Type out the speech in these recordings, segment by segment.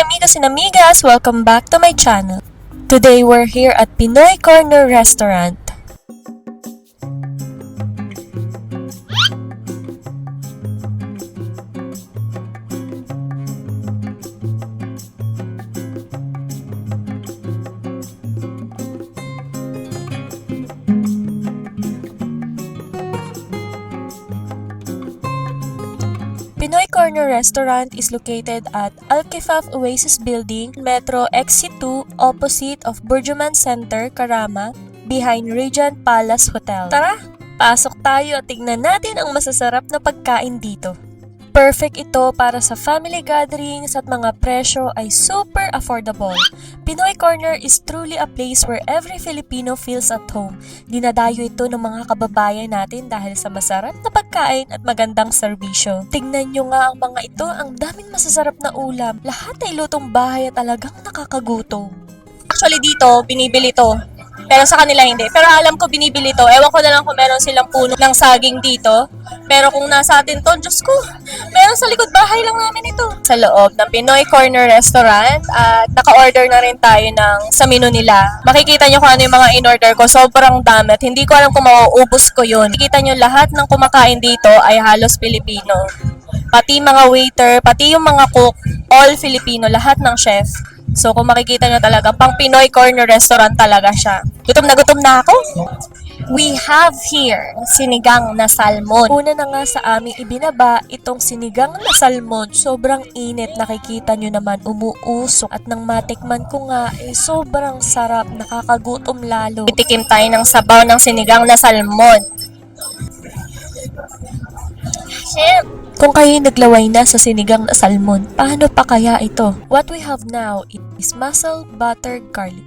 amigos and amigas! Welcome back to my channel. Today we're here at Pinoy Corner Restaurant. Corner Restaurant is located at Al-Kifaf Oasis Building, Metro Exit 2, opposite of Burjuman Center, Karama, behind Regent Palace Hotel. Tara, pasok tayo at tignan natin ang masasarap na pagkain dito. Perfect ito para sa family gatherings at mga presyo ay super affordable. Pinoy Corner is truly a place where every Filipino feels at home. Dinadayo ito ng mga kababayan natin dahil sa masarap na pagkain at magandang serbisyo. Tingnan nyo nga ang mga ito, ang daming masasarap na ulam. Lahat ay lutong bahay at talagang nakakagutom. Actually dito, binibili to. Pero sa kanila hindi. Pero alam ko binibili to. Ewan ko na lang kung meron silang puno ng saging dito. Pero kung nasa atin to, Diyos ko, meron sa likod bahay lang namin ito. Sa loob ng Pinoy Corner Restaurant at naka-order na rin tayo ng sa menu nila. Makikita nyo kung ano yung mga in-order ko. Sobrang dami hindi ko alam kung mauubos ko yun. Makikita nyo lahat ng kumakain dito ay halos Pilipino. Pati mga waiter, pati yung mga cook, all Filipino, lahat ng chef. So kung makikita nyo talaga, pang Pinoy Corner Restaurant talaga siya. Gutom na gutom na ako. We have here sinigang na salmon. Una na nga sa aming ibinaba itong sinigang na salmon. Sobrang init. Nakikita nyo naman umuusok. At nang matikman ko nga, eh, sobrang sarap. Nakakagutom lalo. Itikim tayo ng sabaw ng sinigang na salmon. Shit! Kung kayo naglaway na sa sinigang na salmon, paano pa kaya ito? What we have now is mussel butter garlic.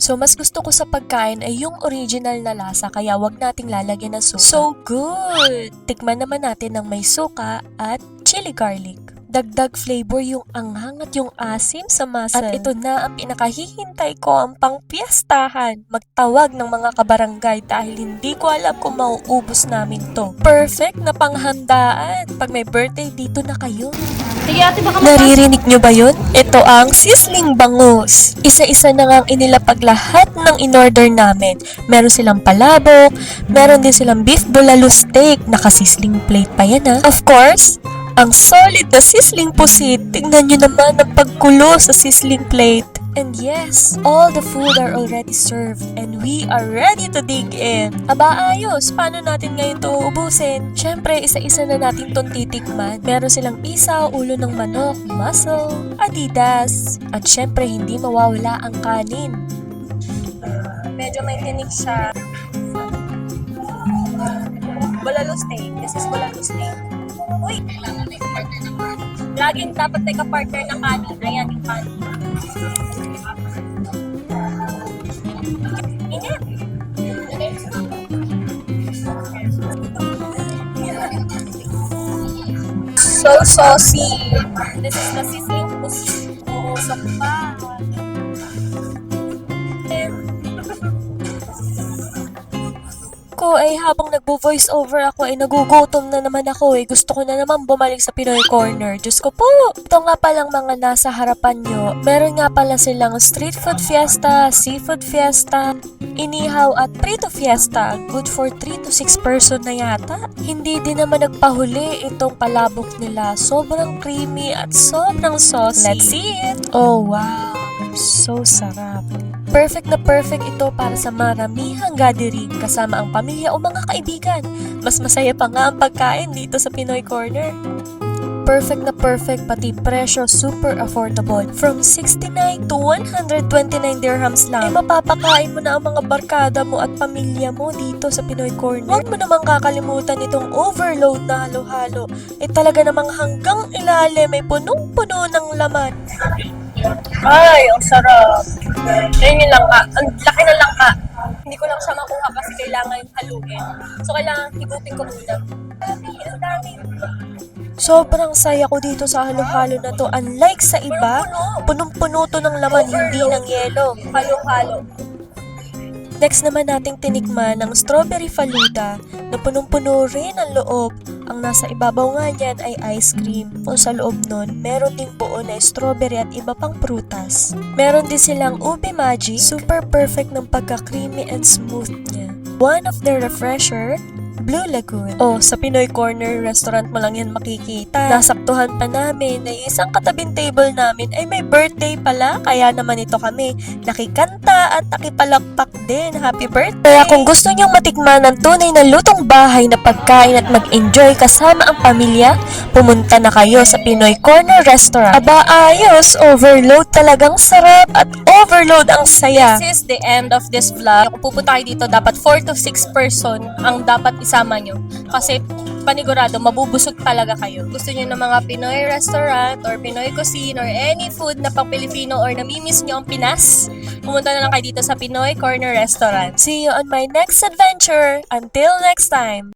So, mas gusto ko sa pagkain ay yung original na lasa kaya wag nating lalagyan ng suka. So good! Tikman naman natin ng may suka at chili garlic. Dagdag flavor yung anghang at yung asim sa muscle. At ito na ang pinakahihintay ko ang pangpiestahan. Magtawag ng mga kabarangay dahil hindi ko alam kung mauubos namin to. Perfect na panghandaan. Pag may birthday dito na kayo. Sige ate, baka Naririnig nyo ba yun? Ito ang sisling bangus. Isa-isa na nga ang inilapag lahat ng in-order namin. Meron silang palabok, meron din silang beef bulalo steak, nakasisling plate pa yan ha. Of course, ang solid na sisling pusit. Tingnan nyo naman ang pagkulo sa sisling plate. And yes, all the food are already served and we are ready to dig in. Aba ayos, paano natin ngayon to uubusin? Siyempre, isa-isa na natin tong titikman. Meron silang isaw, ulo ng manok, muscle, adidas, at siyempre hindi mawawala ang kanin. Medyo may tinik siya. Bulalo steak. This is bulalo steak. Uy! Laging dapat may ka-partner ng kanin. Ayan yung kanin. Init! So saucy. This is the sizzling pussy. Uusok pa. Ay habang nagbo-voice over ako ay nagugutom na naman ako eh. Gusto ko na naman bumalik sa Pinoy Corner. Diyos ko po! Ito nga palang mga nasa harapan nyo. Meron nga pala silang street food fiesta, seafood fiesta, inihaw at prito fiesta. Good for 3 to 6 person na yata. Hindi din naman nagpahuli itong palabok nila. Sobrang creamy at sobrang saucy. Let's see it! Oh wow! So sarap. Perfect na perfect ito para sa maramihang gathering kasama ang pamilya o mga kaibigan. Mas masaya pa nga ang pagkain dito sa Pinoy Corner. Perfect na perfect pati presyo super affordable. From 69 to 129 dirhams lang. Ay mapapakain mo na ang mga barkada mo at pamilya mo dito sa Pinoy Corner. Huwag mo namang kakalimutan itong overload na halo-halo. Eh talaga namang hanggang ilalim may punong-puno ng laman. Ay, ang sarap. Ayun yung langka. Ang laki ng langka. Hindi ko lang siya makuha kasi kailangan haluin. So, kailangan higupin ko muna. Dami, ang dami. Sobrang saya ko dito sa halo-halo na to. Unlike sa iba, punong-puno to ng laman, hindi ng yelo. Halo-halo. Next naman nating tinikman ng strawberry faluda na punong-puno rin ang loob. Ang nasa ibabaw nga niyan ay ice cream. Kung sa loob nun, meron ding buo na strawberry at iba pang prutas. Meron din silang ube magic, super perfect ng pagka-creamy and smooth niya. One of the refresher, Blue Lagoon. Oh, sa Pinoy Corner restaurant mo lang yan makikita. Nasaktuhan pa namin na isang katabing table namin ay may birthday pala. Kaya naman ito kami nakikanta at nakipalakpak din. Happy birthday! Kaya kung gusto niyong matikman ng tunay na lutong bahay na pagkain at mag-enjoy kasama ang pamilya, pumunta na kayo sa Pinoy Corner Restaurant. Aba ayos, overload talagang sarap at overload ang saya. This is the end of this vlog. Kung pupunta kayo dito, dapat 4 to 6 person ang dapat isama nyo. Kasi panigurado, mabubusog talaga kayo. Gusto nyo ng mga Pinoy restaurant or Pinoy cuisine or any food na pang Pilipino or namimiss nyo ang Pinas, pumunta na lang kayo dito sa Pinoy Corner Restaurant. See you on my next adventure. Until next time!